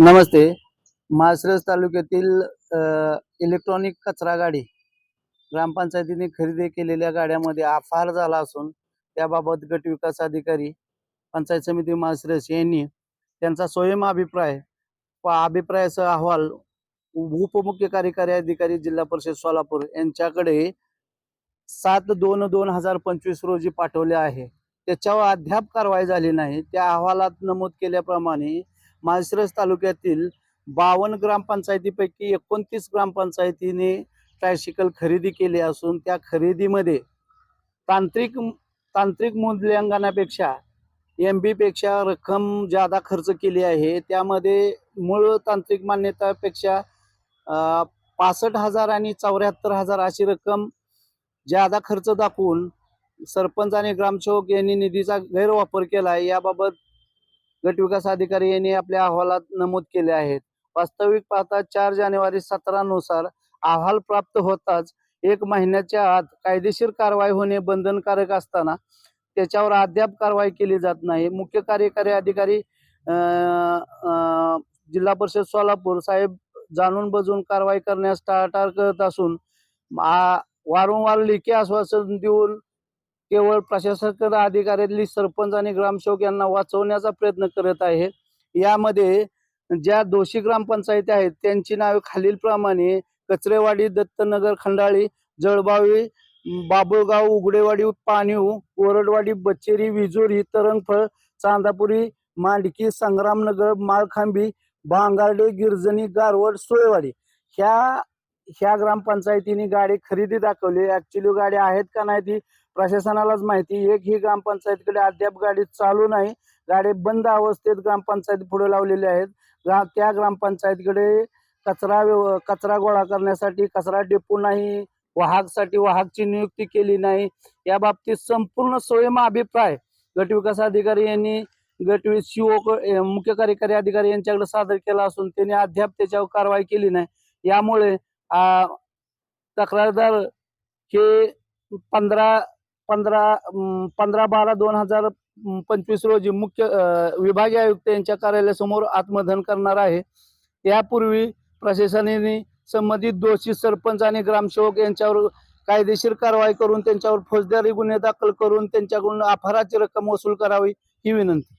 नमस्ते. माळशिरस तालुक्यातील अ, इलेक्ट्रॉनिक कचरा गाडी ग्रामपंचायतीने खरेदी केलेल्या गाड्यामध्ये आफार झाला असून त्याबाबत गट विकास अधिकारी पंचायत समिती माळशिरस यांनी त्यांचा स्वयं अभिप्राय व अभिप्रायाचा अहवाल उपमुख्य कार्यकारी अधिकारी जिल्हा परिषद सोलापूर यांच्याकडे सात दोन दोन हजार पंचवीस रोजी पाठवले आहे. त्याच्यावर अद्याप कारवाई झाली नाही. त्या अहवालात नमूद केल्याप्रमाणे माळशिरस तालुक्यातील बावन्न ग्रामपंचायतीपैकी एकोणतीस ग्रामपंचायतीने ट्रायसिकल खरेदी केली असून त्या खरेदीमध्ये तांत्रिक तांत्रिक मूल्यांकनापेक्षा एम बीपेक्षा रक्कम जादा खर्च केली आहे त्यामध्ये मूळ तांत्रिक मान्यतापेक्षा पासष्ट हजार आणि चौऱ्याहत्तर हजार अशी रक्कम जादा खर्च दाखवून सरपंच आणि ग्रामसेवक यांनी निधीचा गैरवापर केला आहे. याबाबत गटविकास अधिकारी यांनी आपल्या अहवालात नमूद केले आहेत. वास्तविक पाहता चार जानेवारी सतरा नुसार अहवाल प्राप्त होताच एक महिन्याच्या आत कायदेशीर कारवाई होणे बंधनकारक असताना त्याच्यावर अद्याप कारवाई केली जात नाही. मुख्य कार्यकारी अधिकारी जिल्हा परिषद सोलापूर साहेब जाणून बजून कारवाई करण्यास टाळाटाळ करत असून वारंवार लेखी आश्वासन देऊन केवळ प्रशासक अधिकाऱ्यातली सरपंच आणि ग्रामसेवक यांना वाचवण्याचा प्रयत्न करत आहे. यामध्ये ज्या दोषी ग्रामपंचायती आहेत त्यांची नावे खालीलप्रमाणे कचरेवाडी दत्तनगर खंडाळी जळबावी बाबुळगाव उघडेवाडी पाणीव कोरडवाडी बच्चेरी विजोरी तरंगफळ चांदापुरी मांडकी संग्रामनगर माळखांबी भांगारडे गिरजणी गारवड सोळेवाडी ह्या ह्या ग्रामपंचायतीने गाडी खरेदी दाखवली. ऍक्च्युली गाडी आहेत का नाही ती प्रशासनालाच माहिती एक ही ग्रामपंचायतीकडे अद्याप गाडी चालू नाही. गाडी बंद अवस्थेत ग्रामपंचायत पुढे लावलेले आहेत. ग्रा- त्या ग्रामपंचायतीकडे कचरा व्यव- कचरा गोळा करण्यासाठी कचरा डेपो नाही वाहकसाठी वाहकची नियुक्ती केली नाही. या बाबतीत संपूर्ण स्वयं अभिप्राय. गट विकास अधिकारी यांनी गटवी शिओ मुख्य कार्यकारी अधिकारी यांच्याकडे सादर केला असून त्यांनी अद्याप त्याच्यावर कारवाई केली नाही. यामुळे तक्रारदार हे पंधरा पंधरा पंधरा बारा दोन हजार पंचवीस रोजी मुख्य विभागीय आयुक्त यांच्या कार्यालयासमोर आत्मदहन करणार आहे. यापूर्वी प्रशासनाने संबंधित दोषी सरपंच आणि ग्रामसेवक यांच्यावर कायदेशीर कारवाई करून त्यांच्यावर फौजदारी गुन्हे दाखल करून त्यांच्याकडून अपहाराची रक्कम वसूल करावी ही विनंती.